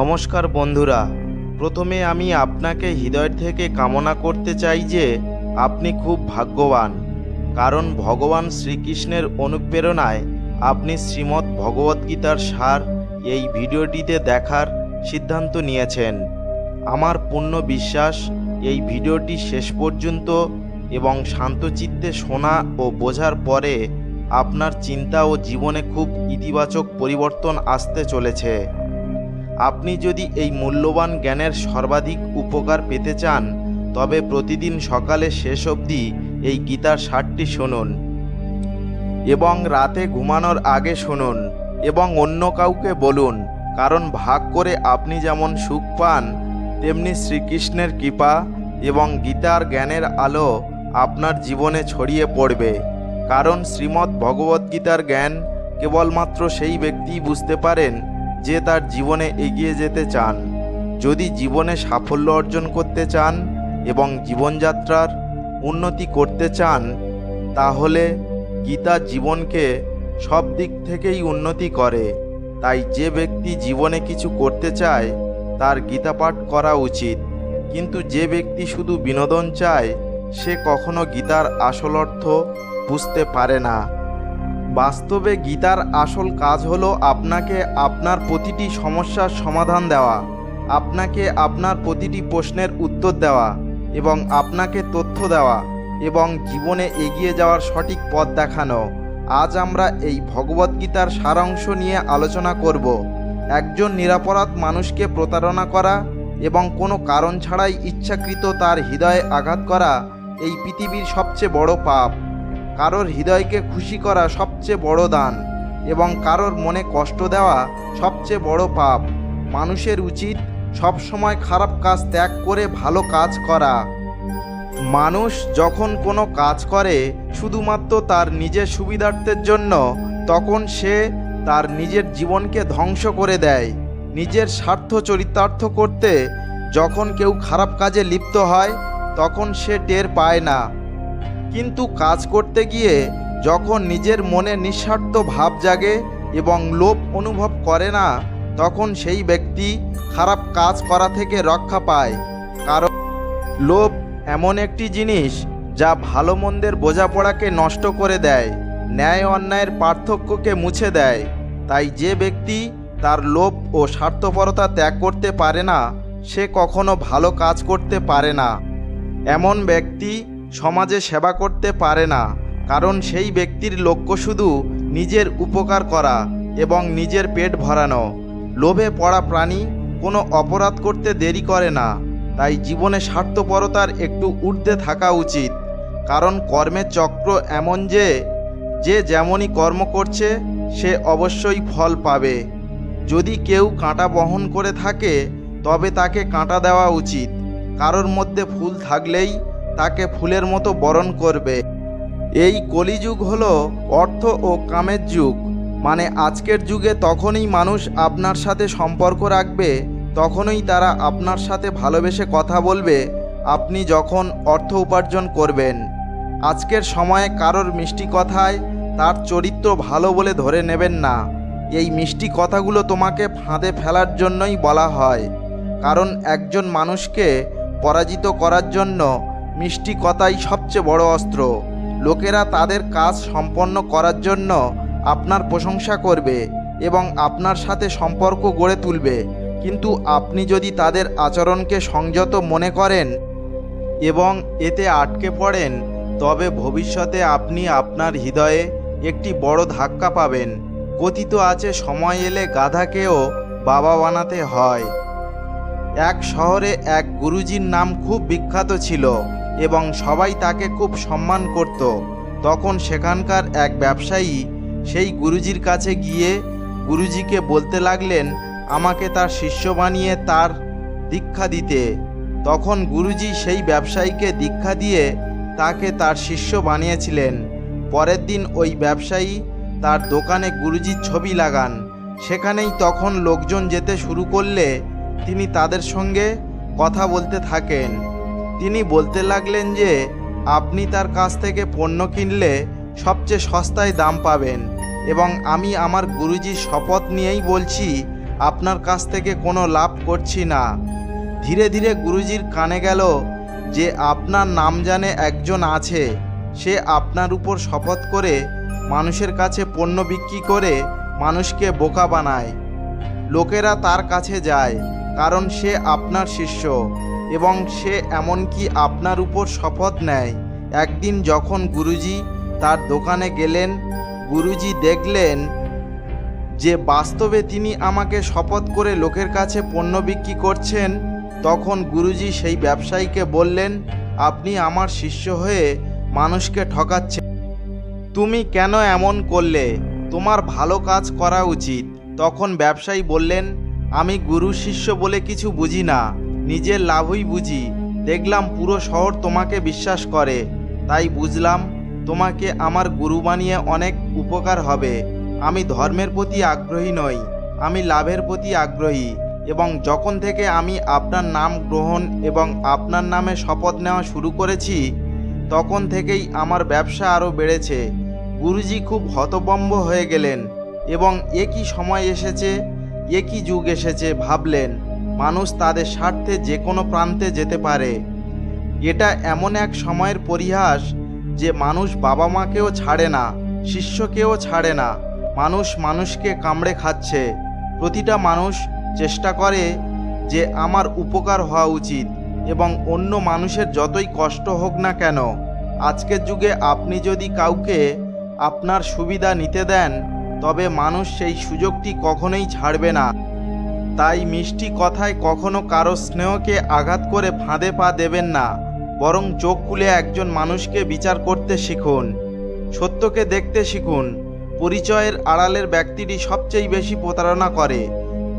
নমস্কার বন্ধুরা, প্রথমে আমি আপনাকে হৃদয় থেকে কামনা করতে চাই যে আপনি খুব ভাগ্যবান, কারণ ভগবান শ্রীকৃষ্ণের অনুপ্রেরণায় আপনি শ্রীমদ্ ভগবদ্গীতার সার এই ভিডিওটিতে দেখার সিদ্ধান্ত নিয়েছেন। আমার পূর্ণ বিশ্বাস, এই ভিডিওটি শেষ পর্যন্ত এবং শান্তচিত্তে শোনা ও বোঝার পরে আপনার চিন্তা ও জীবনে খুব ইতিবাচক পরিবর্তন আসতে চলেছে। আপনি যদি এই মূল্যবান জ্ঞানের সর্বাধিক উপকার পেতে চান, তবে প্রতিদিন সকালে শেষ অবধি এই গীতার সারটি শুনুন এবং রাতে ঘুমানোর আগে শুনুন এবং অন্য কাউকে বলুন, কারণ ভাগ করে আপনি যেমন সুখ পান, তেমনি শ্রীকৃষ্ণের কৃপা এবং গীতার জ্ঞানের আলো আপনার জীবনে ছড়িয়ে পড়বে। কারণ শ্রীমদ্ ভগবদ্গীতার জ্ঞান কেবলমাত্র সেই ব্যক্তিই বুঝতে পারেন যে তার জীবনে এগিয়ে যেতে চান, যদি জীবনে সাফল্য অর্জন করতে চান এবং জীবনযাত্রার উন্নতি করতে চান, তাহলে গীতা জীবনকে সব দিক থেকেই উন্নতি করে। তাই যে ব্যক্তি জীবনে কিছু করতে চায়, তার গীতা পাঠ করা উচিত। কিন্তু যে ব্যক্তি শুধু বিনোদন চায়, সে কখনো গীতার আসল অর্থ বুঝতে পারে না। বাস্তবে গীতার আসল কাজ হলো আপনাকে আপনার প্রতিটি সমস্যার সমাধান দেওয়া, আপনাকে আপনার প্রতিটি প্রশ্নের উত্তর দেওয়া এবং আপনাকে তথ্য দেওয়া এবং জীবনে এগিয়ে যাওয়ার সঠিক পথ দেখানো। আজ আমরা এই ভগবদ্গীতার সারাংশ নিয়ে আলোচনা করব, একজন নিরাপরাধ মানুষকে প্রতারণা করা এবং কোনো কারণ ছাড়াই ইচ্ছাকৃত তার হৃদয়ে আঘাত করা, এই পৃথিবীর সবচেয়ে বড় পাপ। কারোর হৃদয়কে খুশি করা সবচেয়ে বড় দান এবং কারোর মনে কষ্ট দেওয়া সবচেয়ে বড় পাপ। মানুষের উচিত সব সময় খারাপ কাজ ত্যাগ করে ভালো কাজ করা। মানুষ যখন কোনো কাজ করে শুধুমাত্র তার নিজের সুবিধার্থের জন্য, তখন সে তার নিজের জীবনকে ধ্বংস করে দেয়। নিজের স্বার্থ চরিতার্থ করতে যখন কেউ খারাপ কাজে লিপ্ত হয়, তখন সে টের পায় না। কিন্তু কাজ করতে গিয়ে যখন নিজের মনে নিঃস্বার্থ ভাব জাগে এবং লোভ অনুভব করে না, তখন সেই ব্যক্তি খারাপ কাজ করা থেকে রক্ষা পায়। কারণ লোভ এমন একটি জিনিস যা ভালো মন্দের বোঝাপড়াকে নষ্ট করে দেয়, ন্যায় অন্যায়ের পার্থক্যকে মুছে দেয়। তাই যে ব্যক্তি তার লোভ ও স্বার্থপরতা ত্যাগ করতে পারে না, সে কখনো ভালো কাজ করতে পারে না। এমন ব্যক্তি সমাজে সেবা করতে পারে না, কারণ সেই ব্যক্তির লক্ষ্য শুধু নিজের উপকার করা এবং নিজের পেট ভরানো। লোভে পড়া প্রাণী কোনো অপরাধ করতে দেরি করে না, তাই জীবনে স্বার্থপরতার একটু ঊর্ধ্বে থাকা উচিত। কারণ কর্মের চক্র এমন যে যে যেমনই কর্ম করছে, সে অবশ্যই ফল পাবে। যদি কেউ কাঁটা বহন করে থাকে, তবে তাকে কাঁটা দেওয়া উচিত। কারোর মধ্যে ফুল থাকলেই তাকে ফুলের মতো বরণ করবে। এই কলিযুগ হলো অর্থ ও কামের যুগ। মানে আজকের যুগে তখনই মানুষ আপনার সাথে সম্পর্ক রাখবে, তখনই তারা আপনার সাথে ভালোবেসে কথা বলবে, আপনি যখন অর্থ উপার্জন করবেন। আজকের সময়ে কারোর মিষ্টি কথায় তার চরিত্র ভালো বলে ধরে নেবেন না। এই মিষ্টি কথাগুলো তোমাকে ফাঁদে ফেলার জন্যই বলা হয়। কারণ একজন মানুষকে পরাজিত করার জন্য মিষ্টি কথাই সবচেয়ে বড় অস্ত্র। লোকেরা তাদের কাজ সম্পন্ন করার জন্য আপনার প্রশংসা করবে এবং আপনার সাথে সম্পর্ক গড়ে তুলবে। কিন্তু আপনি যদি তাদের আচরণকে সংযত মনে করেন এবং এতে আটকে পড়েন, তবে ভবিষ্যতে আপনি আপনার হৃদয়ে একটি বড় ধাক্কা পাবেন। কথিত আছে, সময় এলে গাধাকেও বাবা বানাতে হয়। এক শহরে এক গুরুজির নাম খুব বিখ্যাত ছিল। এবং সবাই তাকে খুব সম্মান করত। তখন সেখানকার এক ব্যবসায়ী সেই গুরুজির কাছে গিয়ে গুরুজিকে বলতে লাগলেন, আমাকে তার শিষ্য বানিয়ে তার দীক্ষা দিতে। তখন গুরুজি সেই ব্যবসায়ীকে দীক্ষা দিয়ে তাকে তার শিষ্য বানিয়েছিলেন। পরের দিন ওই ব্যবসায়ী তার দোকানে গুরুজির ছবি লাগান। সেখানেই তখন লোকজন যেতে শুরু করলে তিনি তাদের সঙ্গে কথা বলতে থাকেন। তিনি বলতে লাগলেন যে, আপনি তার কাছ থেকে পণ্য কিনলে সবচেয়ে সস্তায় দাম পাবেন এবং আমি আমার গুরুজির শপথ নিয়েই বলছি, আপনার কাছ থেকে কোনো লাভ করছি না। ধীরে ধীরে গুরুজির কানে গেল যে, আপনার নাম জানে একজন আছে। সে আপনার উপর শপথ করে মানুষের কাছে পণ্য বিক্রি করে মানুষকে বোকা বানায়। লোকেরা তার কাছে যায়, কারণ সে আপনার শিষ্য। এবং সে এমনকি আপনার উপর শপথ নেয়। একদিন যখন গুরুজি তার দোকানে গেলেন, গুরুজি দেখলেন যে বাস্তবে তিনি আমাকে শপথ করে লোকের কাছে পণ্য বিক্রি করছেন, তখন গুরুজি সেই ব্যবসায়ীকে বললেন, আপনি আমার শিষ্য হয়ে মানুষকে ঠকাচ্ছেন। তুমি কেন এমন করলে? তোমার ভালো কাজ করা উচিত। তখন ব্যবসায়ী বললেন, আমি গুরু শিষ্য বলে কিছু বুঝি না। নিজের লাভই বুঝি। দেখলাম পুরো শহর তোমাকে বিশ্বাস করে। তাই বুঝলাম তোমাকে আমার গুরু বানিয়ে অনেক উপকার হবে। আমি ধর্মের প্রতি আগ্রহী নই, আমি লাভের প্রতি আগ্রহী এবং যখন থেকে আমি আপনার নাম গ্রহণ এবং আপনার নামে শপথ নেওয়া শুরু করেছি, তখন থেকেই আমার ব্যবসা আরও বেড়েছে। গুরুজি খুব হতবম্ব হয়ে গেলেন এবং একই সময় এসেছে একই যুগ এসেছে ভাবলেন। মানুষ তাদের স্বার্থে যে কোনো প্রান্তে যেতে পারে। এটা এমন এক সময়ের পরিহাস যে মানুষ বাবা মাকেও ছাড়ে না, শিষ্যকেও ছাড়ে না। মানুষ মানুষকে কামড়ে খাচ্ছে। প্রতিটা মানুষ চেষ্টা করে যে আমার উপকার হওয়া উচিত এবং অন্য মানুষের যতই কষ্ট হোক না কেন, আজকের যুগে আপনি যদি কাউকে আপনার সুবিধা নিতে দেন, তবে মানুষ সেই সুযোগটি কখনোই ছাড়বে না। তাই মিষ্টি কথায় কখনো কারও স্নেহকে আঘাত করে ফাঁদে পা দেবেন না, বরং চোখ খুলে একজন মানুষকে বিচার করতে শিখুন, সত্যকে দেখতে শিখুন, পরিচয়ের আড়ালের ব্যক্তিটি সবচেয়ে বেশি প্রতারণা করে,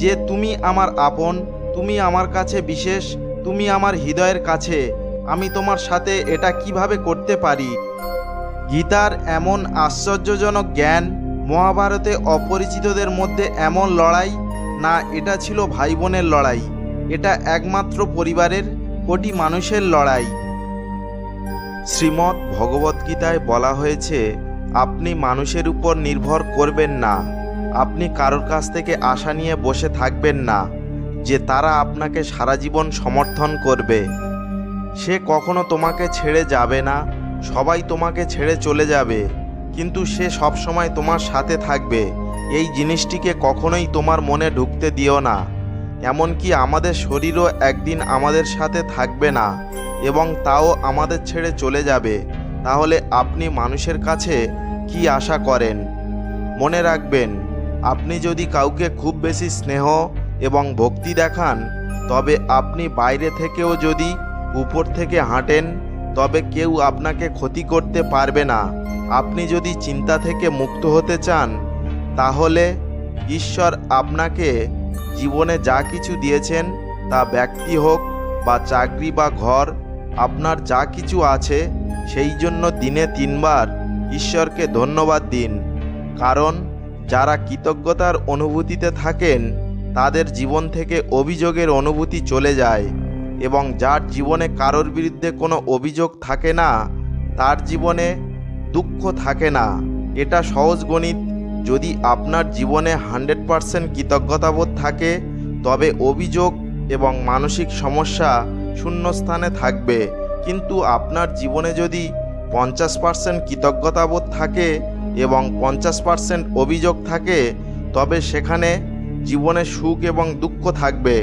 যে তুমি আমার আপন, তুমি আমার কাছে বিশেষ, তুমি আমার হৃদয়ের কাছে, আমি তোমার সাথে এটা কীভাবে করতে পারি গীতার এমন আশ্চর্যজনক জ্ঞান মহাভারতে অপরিচিতদের মধ্যে এমন লড়াই না, এটা ছিল ভাই বোনের লড়াই। এটা একমাত্র পরিবারের কোটি মানুষের লড়াই। শ্রীমৎ ভগবদ্গীতায় বলা হয়েছে, আপনি মানুষের উপর নির্ভর করবেন না। আপনি কারোর কাছ থেকে আশা নিয়ে বসে থাকবেন না, যে তারা আপনাকে সারা জীবন সমর্থন করবে। সে কখনো তোমাকে ছেড়ে যাবে না, সবাই তোমাকে ছেড়ে চলে যাবে, কিন্তু সে সব সময় তোমার সাথে থাকবে। এই জিনিসটিকে কখনোই তোমার মনে ঢুকতে দিও না, এমনকি আমাদের শরীরও একদিন আমাদের সাথে থাকবে না এবং তাও আমাদের ছেড়ে চলে যাবে। তাহলে আপনি মানুষের কাছে কি আশা করেন? মনে রাখবেন, আপনি যদি কাউকে খুব বেশি স্নেহ এবং ভক্তি দেখান, তবে আপনি বাইরে থেকেও যদি উপর থেকে হাঁটেন, তবে কেউ আপনাকে ক্ষতি করতে পারবে না। আপনি যদি চিন্তা থেকে মুক্ত হতে চান তাহলে ঈশ্বর আপনাকে জীবনে যা কিছু দিয়েছেন, তা ব্যক্তি হোক বা চাকরি বা ঘর, আপনার যা কিছু আছে, সেই জন্য দিনে তিনবার ঈশ্বরকে ধন্যবাদ দিন। কারণ যারা কৃতজ্ঞতার অনুভূতিতে থাকেন, তাদের জীবন থেকে অভিযোগের অনুভূতি চলে যায় এবং যার জীবনে কারোর বিরুদ্ধে কোনো অভিযোগ থাকে না, তার জীবনে দুঃখ থাকে না। এটা সহজ গণিত যদি আপনার জীবনে হান্ড্রেড পারসেন্ট কৃতজ্ঞতাবোধ থাকে, তবে অভিযোগ এবং মানসিক সমস্যা শূন্যস্থানে থাকবে। কিন্তু আপনার জীবনে যদি পঞ্চাশ পার্সেন্ট কৃতজ্ঞতাবোধ থাকে এবং পঞ্চাশ পার্সেন্ট অভিযোগ থাকে, তবে সেখানে জীবনে সুখ এবং দুঃখ থাকবে।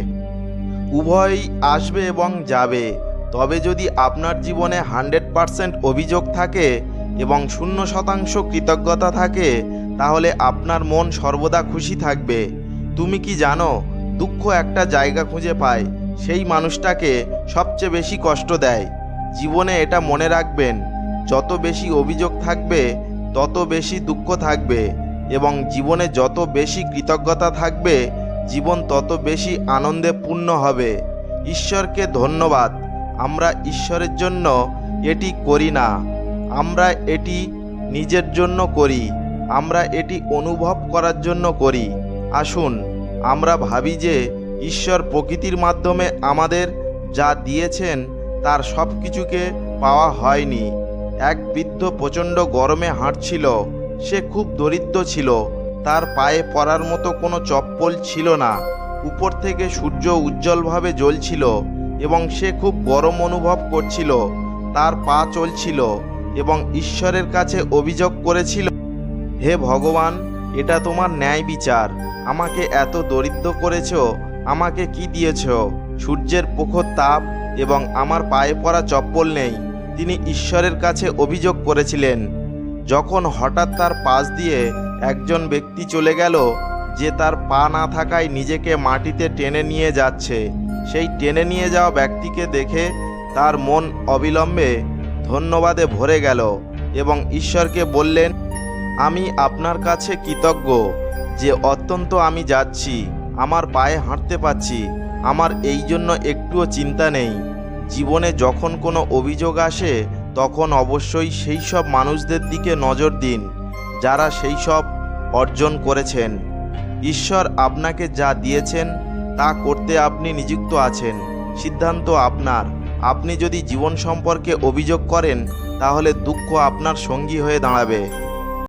উভয়ই আসবে এবং যাবে। তবে যদি আপনার জীবনে হান্ড্রেড পারসেন্ট অভিযোগ থাকে এবং শূন্য শতাংশ কৃতজ্ঞতা থাকে তাহলে আপনার মন সর্বদা খুশি থাকবে। তুমি কি জানো, দুঃখ একটা জায়গা খুঁজে পায়, সেই মানুষটাকে সবচেয়ে বেশি কষ্ট দেয়। জীবনে এটা মনে রাখবেন, যত বেশি অভিযোগ থাকবে, তত বেশি দুঃখ থাকবে এবং জীবনে যত বেশি কৃতজ্ঞতা থাকবে, জীবন তত বেশি আনন্দে পূর্ণ হবে। ঈশ্বরকে ধন্যবাদ, আমরা ঈশ্বরের জন্য এটি করি না, আমরা এটি নিজের জন্য করি। আমরা এটি অনুভব করার জন্য করি। আসুন, আমরা ভাবি যে ঈশ্বর প্রকৃতির মাধ্যমে আমাদের যা দিয়েছেন, তার সব কিছুকে পাওয়া হয়নি। এক বৃদ্ধ প্রচণ্ড গরমে হাঁটছিল, সে খুব দরিদ্র ছিল, তার পায়ে পরার মতো কোনো চপ্পল ছিল না। উপর থেকে সূর্য উজ্জ্বলভাবে জ্বলছিল এবং সে খুব গরম অনুভব করছিল, তার পা চলছিল এবং ঈশ্বরের কাছে অভিযোগ করেছিল হে ভগবান, এটা তোমার ন্যায় বিচার। আমাকে এত দরিদ্র করেছ, আমাকে কি দিয়েছ? সূর্যের প্রখর তাপ এবং আমার পায়ে পড়া চপ্পল নেই। তিনি ঈশ্বরের কাছে অভিযোগ করেছিলেন। যখন হঠাৎ তার পাশ দিয়ে একজন ব্যক্তি চলে গেল, যে তার পা না থাকায় নিজেকে মাটিতে টেনে নিয়ে যাচ্ছে, সেই টেনে নিয়ে যাওয়া ব্যক্তিকে দেখে তার মন অবিলম্বে ধন্যবাদে ভরে গেল এবং ঈশ্বরকে বললেন আমি আপনার কাছে কৃতজ্ঞ যে অত্যন্ত আমি যাচ্ছি, আমার পায়ে হাঁটতে পাচ্ছি আমার এই জন্য একটুও চিন্তা নেই। জীবনে যখন কোনো অভিযোগ আসে, তখন অবশ্যই সেই সব মানুষদের দিকে নজর দিন, যারা সেই সব অর্জন করেছেন। ঈশ্বর আপনাকে যা দিয়েছেন, তা করতে আপনি নিযুক্ত আছেন। সিদ্ধান্ত আপনার। আপনি যদি জীবন সম্পর্কে অভিযোগ করেন, তাহলে দুঃখ আপনার সঙ্গী হয়ে দাঁড়াবে।